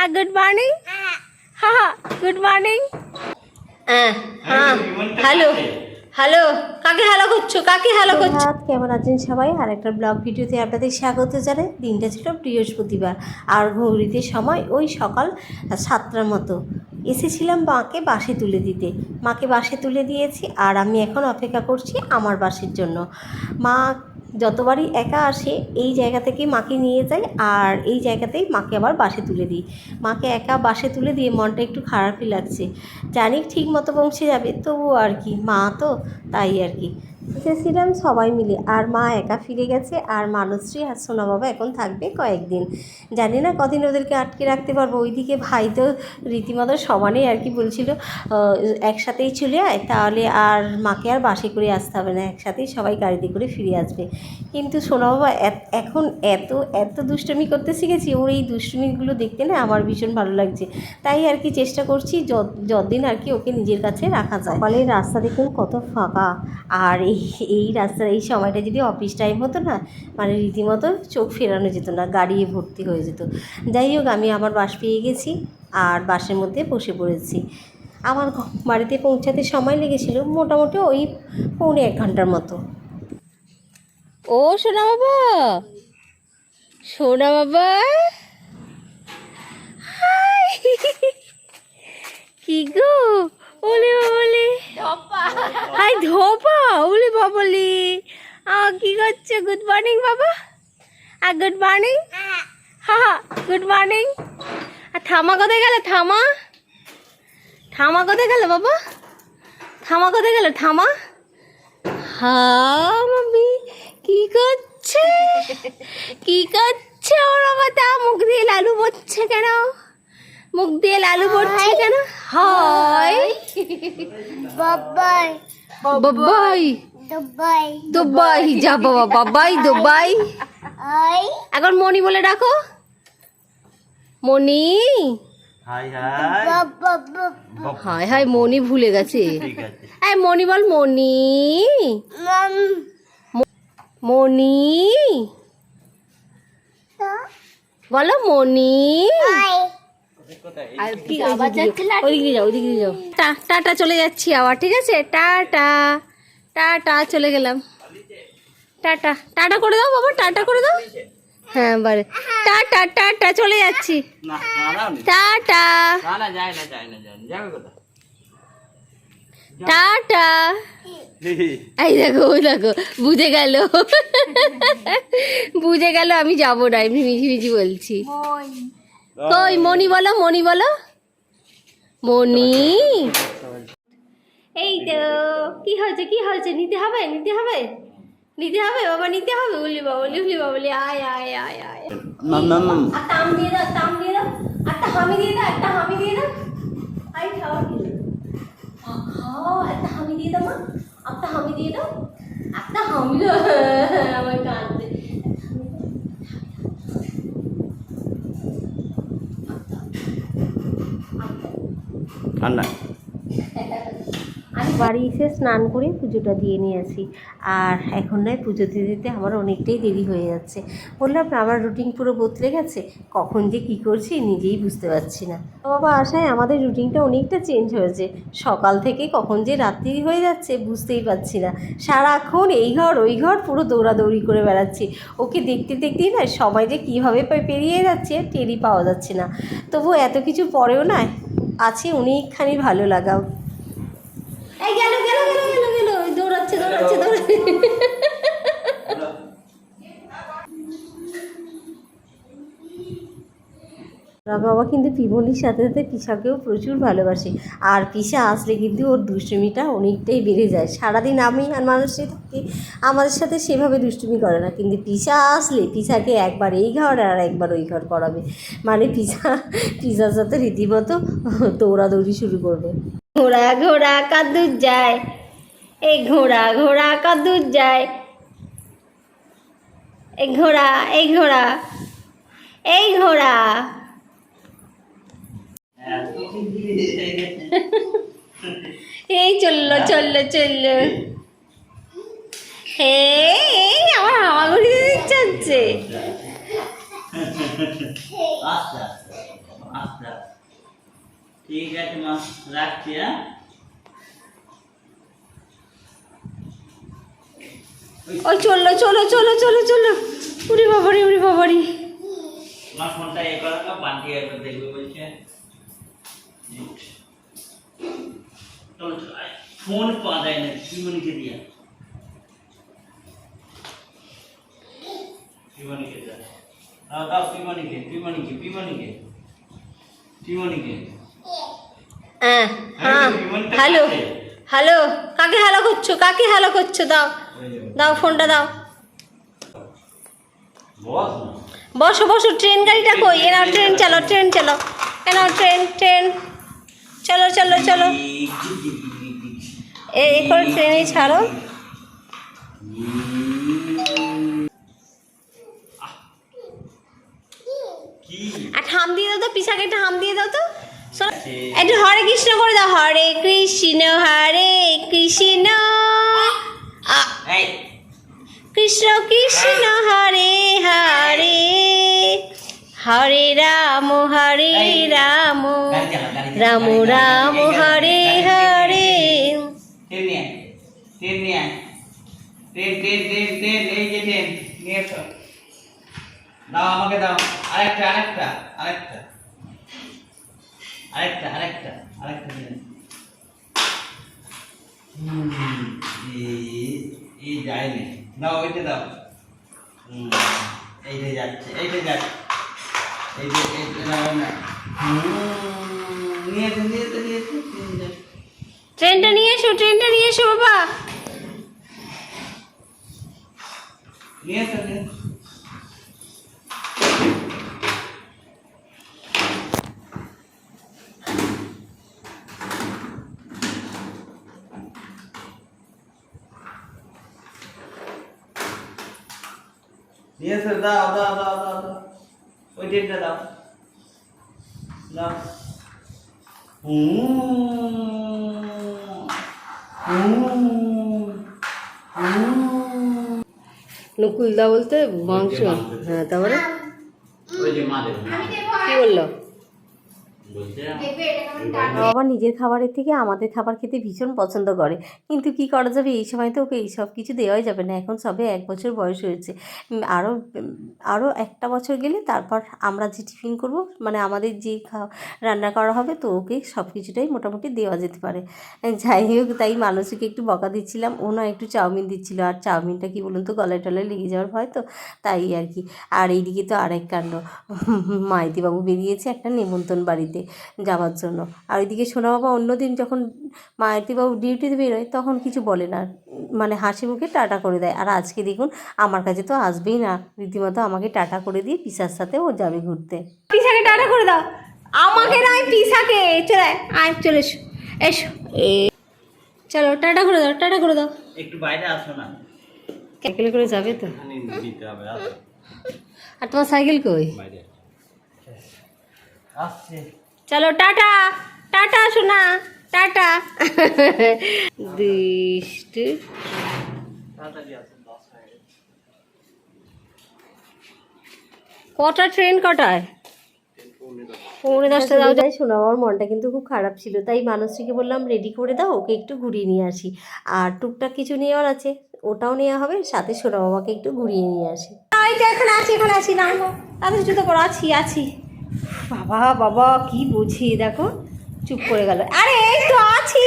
Morning হা হা good morning হ্যাঁ হ্যাঁ হ্যালো হ্যালো কাকে হ্যালো করছ? কাকে হ্যালো করছ? কেমন আছেন সবাই? আর একটা ব্লগ ভিডিওতে আপনাদের স্বাগত জানাই। দিনটা ছিল বৃহস্পতিবার আর ঘড়িতে সময় ওই সকাল সাতটার মতো। এসেছিলাম মাকে বাসে তুলে দিতে। মাকে বাসে তুলে দিয়েছি আর আমি এখন অপেক্ষা করছি আমার বাসের জন্য। মা যতবারই একা আসে, এই জায়গা থেকে মাকে নিয়ে যাই আর এই জায়গাতেই মাকে আবার বাসে তুলে দিই। মাকে একা বাসে তুলে দিয়ে মনটা একটু খারাপই লাগছে। জানি ঠিক মতো পৌঁছে যাবে, তবুও আর কি, মা তো তাই আর কি। এসেছিলাম সবাই মিলে। আর মা একা ফিরে গেছে, আর মানশ্রী আর সোনা বাবা এখন থাকবে কয়েকদিন। জানি না কদিন ওদেরকে আটকে রাখতে পারব। ওইদিকে ভাই তো রীতিমতো সমানেই আর কি বলছিল একসাথেই চলে আয়, তাহলে আর মাকে আর বাসে করে আসতে হবে না, একসাথেই সবাই গাড়িতে করে ফিরে আসবে। কিন্তু সোনা বাবা এখন এত এত দুষ্টুমি করতে শিখেছি ওর এই দুষ্টুমিগুলো দেখতে না আমার ভীষণ ভালো লাগছে। তাই আর কি চেষ্টা করছি যতদিন আর কি ওকে নিজের কাছে রাখা যায়। ফলে রাস্তা দেখুন কত ফাঁকা। আর এই এই রাস্তার এই সময়টা যদি অফিস টাইম হতো না মানে রীতিমতো চোখ ফেরানো যেত না, গাড়িয়ে ভর্তি হয়ে যেত। যাই হোক, আমি আমার বাস পেয়ে গেছি আর বাসের মধ্যে বসে পড়েছি। আমার বাড়িতে পৌঁছাতে সময় লেগেছিল মোটামুটি ওই পৌনে এক ঘণ্টার মতো। ও সোনা বাবা সোনা বাবা। কি গো? ওলে হাই ধোপা ওলে বাবলি। আ, কি করছ? গুড মর্নিং বাবা। আ গুড মর্নিং হা হা গুড মর্নিং আর থামা কোথায় গেল? থামা। থামা কোথায় গেল, বাবা? থামা কোথায় গেল? থামা। হা, মাম্মি, কি করছে? কি করছে ওরা কথা মুখ দিয়ে লালু পড়ছে কেন? মুখ দিয়ে লালু পড়ছে কেন? হাই। বাবাই। বাবাই। দুবাই। দুবাই যা বাবা বাবাই দুবাই। এখন মনি বলে ডাকো। মনি। High high. হায় হায় মনি ভুলে গেছে। এই মনি বল মনি। মনি। বলো মনি। ওইদিকে যাও ওইদিকে যাও টাটা চলে যাচ্ছি আবার ঠিক আছে? টাটা টাটা চলে গেলাম। টাটা টাটা করে দাও বাবা টাটা করে দাও। হ্যাঁ বারে। টাটা টাটা চলে যাচ্ছি। না না না টাটা। না না যায় না যায় না যায় না যাবে কোথায়? টাটা। এই দেখো ওই দেখো বুঝে গেল। বুঝে গেল আমি যাব না এমনি মিঝি বলছি। কই মনি বলো মনি বলো। মনি এই তো কি হয়েছে কি হয়েছে? নিতে হবে নিতে হবে? নিতে হবে বাবা নিতে হবে? উলি বাবা উলি বাবা বলি আয় আয় আয় আয়। মাম মাম আর তাম দিয়ে দাও তাম দিয়ে দাও। একটা হামি দিয়ে দাও একটা হামি দিয়ে দাও। আই খাওয়া কি খাও একটা হামি দিয়ে দাও মা। একটা হামি দিয়ে দাও। একটা হামি আমার কাঁদতে আমি বাড়ি এসে স্নান করে পুজোটা দিয়ে নিয়ে আসি। আর এখন নয়, পুজো দিতে দিতে আমার অনেকটাই দেরি হয়ে যাচ্ছে। বললাম না আমার রুটিন পুরো বদলে গেছে। কখন যে কী করছি নিজেই বুঝতে পারছি না। বাবা আসায় আমাদের রুটিনটা অনেকটা চেঞ্জ হয়েছে। সকাল থেকে কখন যে রাত্রি হয়ে যাচ্ছে বুঝতেই পারছি না। সারাক্ষণ এই ঘর, ওই ঘর পুরো দৌড়াদৌড়ি করে বেড়াচ্ছি। ওকে দেখতে দেখতেই না সময় যে কীভাবে পেরিয়ে যাচ্ছে টেরি পাওয়া যাচ্ছে না। তবু এত কিছু পরেও না আছে অনেকখানি ভালো লাগাও। এই গেল গেল গেল গেল গেল দৌড়াচ্ছে দৌড়াচ্ছে দৌড়াচ্ছে। বাবা কিন্তু পিবনির সাথে সাথে পিসাকেও প্রচুর ভালোবাসে। আর পিসা আসলে কিন্তু ওর দুষ্টুমিটা অনেকটাই বেড়ে যায়। সারাদিন আমি আর মানুষই থাকি আমাদের সাথে সেভাবে দুষ্টুমি করে না। কিন্তু পিসা আসলে পিসাকে একবার এই ঘর আর একবার ওই ঘর করাবে। মানে পিসা, পিসার সাথে রীতিমতো দৌড়াদৌড়ি শুরু করবে। ঘোড়া ঘোড়া কাদুর যায়। এই ঘোড়া ঘোড়া কাদুর যায়। এই ঘোড়া এই ঘোড়া এই ঘোড়া। এই চলল চলল চলল। হে এই আমার হামাগুড়ি হচ্ছে আস্তে। ঠিক আছে মা রাখছি হ্যাঁ? ওই চলল চলো চলো চলো চলো উড়ি বাবারি উড়ি বাবারি। আমার ফোনটা এ করা বান্টি একবার দেখবে বলছে চলো চলো আয়। ফোন পাওয়া যায় না পিমনিকে দিয়া পিমনিকে যা দাও দাও পিমনিকে পিমনিকে পিমনিকে পিমনিকে হ্যাঁ হ্যাঁ। হ্যালো হ্যালো কাকে হ্যালো করছ কাকে হ্যালো করছ দাও। দাও ফোনটা দাও। বস বসো বসো ট্রেন গাড়িটা কই? এনাও ট্রেন চালো ট্রেন চালো। এনাও ট্রেন ট্রেন। চলো চলো চলো। এই এ করে ট্রেনে ছাড়ো। আর হাম দিয়ে দাও তো পিসাকে একটা হাম দিয়ে দাও তো। একটু হরে কৃষ্ণ করে দাও হরে কৃষ্ণ হরে কৃষ্ণ। কৃষ্ণ কৃষ্ণ হরে হরে। হরে রাম হরে রাম রাম রাম হরে হরে দাও আমাকে দাও আরেকটা আরেকটা আরেকটা আরেকটা আরেকটা আরেকটা এই- যায়নি দাও ওইটা দাও এইটা যাচ্ছে এইটা যাচ্ছে ট্রেনটা নিয়ে এসো ট্রেনটা নিয়ে এসো বাবা নিয়ে এসো নিয়ে এসো। নিয়ে এসো দাও দাও দাও দাও দাও ওই ডেটটা দাও। দাও। নকুল হুম বলতে মাংস হ্যাঁ তারপরে? ওই যে কি বলল? বাবা নিজের খাবারের থেকে আমাদের খাবার খেতে ভীষণ পছন্দ করে। কিন্তু কি করা যাবে? এই সময় তো ওকে এই সব কিছু দেওয়াই যাবে না। এখন সবে এক বছর বয়স হয়েছে। আরও আরও একটা বছর গেলে তারপর আমরা যে টিফিন করব মানে আমাদের যে খাওয়া রান্না করা হবে তো ওকে সব কিছুটাই মোটামুটি দেওয়া যেতে পারে। যাই হোক তাই মানুষকে একটু বকা দিচ্ছিলাম। ও না একটু চাউমিন দিচ্ছিল। আর চাউমিনটা কি বলুন তো গলায় টলায় লেগে যাওয়ার ভয় তো? তাই আর কি। আর এইদিকে তো আরেক কাণ্ড। মাইতিবাবু বেরিয়েছে একটা নেমন্তন্ন বাড়িতে। যাওয়ার জন্য। আর ওইদিকে সোনা বাবা অন্যদিন যখন মাইতিবাবু ডিউটিতে বেরোয় তখন কিছু বলে না। মানে হাসি মুখে টাটা করে দেয়। আর আজকে দেখুন আমার কাছে তো আসবেই না। রীতিমতো আমাকে টাটা করে দিয়ে পিসার সাথে ও যাবে ঘুরতে। পিসাকে টাটা করে দাও। আমাকে নয় পিসাকে। চলে আয়, চলে এসো। এসো। এ চলো টাটা করে দাও টাটা করে দাও। একটু বাইরে আসো না। সাইকেলে করে যাবে তো। আর তোমার সাইকেল কই? বাইরে। আসছে। চলো টাটা। টাটা শোনা টাটা। দৃষ্টি। কটা ট্রেন কটায়? পৌনে দশটা দাও যাই শোনা আমার মনটা কিন্তু খুব খারাপ ছিল তাই মানসীকে বললাম রেডি করে দাও ওকে একটু ঘুরিয়ে নিয়ে আসি। আর টুকটাক কিছু নেওয়ার আছে ওটাও নেওয়া হবে সাথে সোনা বাবাকে একটু ঘুরিয়ে নিয়ে আসি। এখানে আছি এখানে আছি না তাদের জুতো পর আছি আছি। বাবা বাবা কি বুঝি দেখো চুপ করে গেল। আরে এই তো আছি।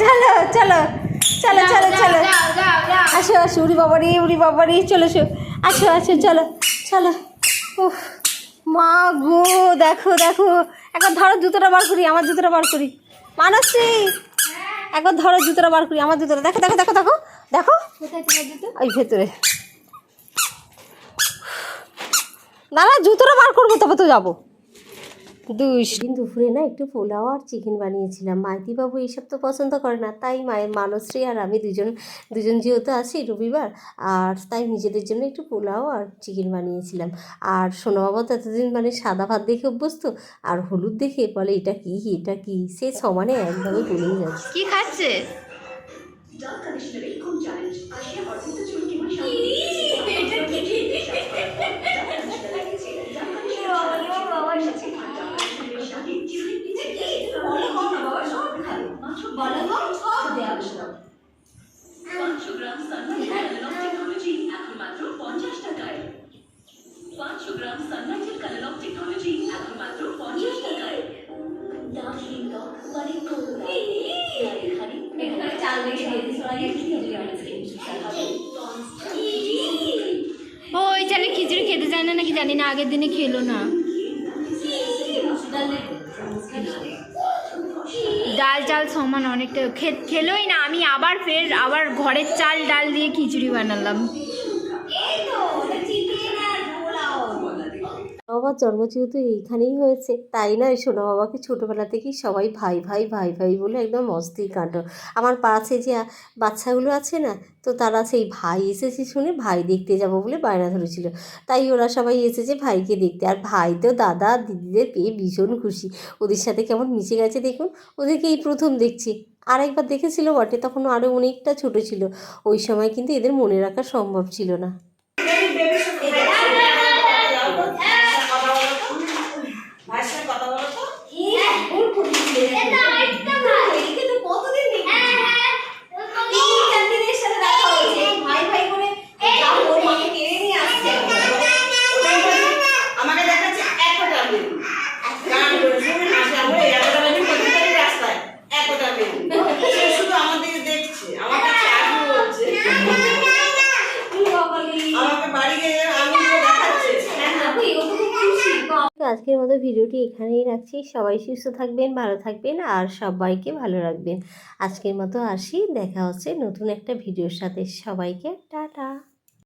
চলো চলো চলো চলো চলো। আসো আসো উড়ি বাবারি উড়ি বাবারি চলো এসো আসো আসো চলো চলো। উফ মা গো দেখো দেখো। একবার ধরো জুতোটা বার করি আমার জুতোটা বার করি। মানসী একবার ধরো জুতোটা বার করি আমার জুতোটা। দেখো দেখো দেখো দেখো। দেখো। ওই ভেতরে। দাদা জুতোটা বার করব তবে তো যাব। দুশ দিন দুপুরে না একটু পোলাও আর চিকেন বানিয়েছিলাম। মাইতিবাবু এইসব তো পছন্দ করে না। তাই মায়ের মানশ্রী আর আমি দুজন দুজন যেহেতু আছি রবিবার আর তাই নিজেদের জন্য একটু পোলাও আর চিকেন বানিয়েছিলাম। আর সোনা বাবা তো এতদিন মানে সাদা ভাত দেখে অভ্যস্ত আর হলুদ দেখে বলে এটা কি এটা কি? সে সমানে একভাবে বলেই যাচ্ছে। কি খাচ্ছে? খেতে চায় না নাকি জানি না, আগের দিনে খেলো না। ডাল চাল সমান অনেকটা খেলোই না, আমি আবার ফের, আবার ঘরের চাল ডাল দিয়ে খিচুড়ি বানালাম। বাবার জন্ম যেহেতু এইখানেই হয়েছে, তাই না? সোনা বাবাকে ছোটোবেলা থেকেই সবাই ভাই ভাই ভাই ভাই বলে একদম অস্থির কাণ্ড। আমার পাশে যে বাচ্চাগুলো আছে না, তো তারা সেই ভাই এসেছে শুনে ভাই দেখতে যাব বলে বায়না ধরেছিল। তাই ওরা সবাই এসেছে ভাইকে দেখতে। আর ভাই তো দাদা, দিদিদের পেয়ে ভীষণ খুশি। ওদের সাথে কেমন মিশে গেছে দেখুন। ওদেরকে এই প্রথম দেখছি। আর একবার দেখেছিল বটে, তখন আরও অনেকটা ছোট ছিল। ওই সময় কিন্তু এদের মনে রাখা সম্ভব ছিল না। Yeah. আজকের মতো ভিডিওটি এখানেই রাখছি। সবাই সুস্থ থাকবেন, ভালো থাকবেন আর সবাইকে ভালো রাখবেন। আজকের মতো আসি, দেখা হচ্ছে নতুন একটা ভিডিওর সাথে। সবাইকে টাটা।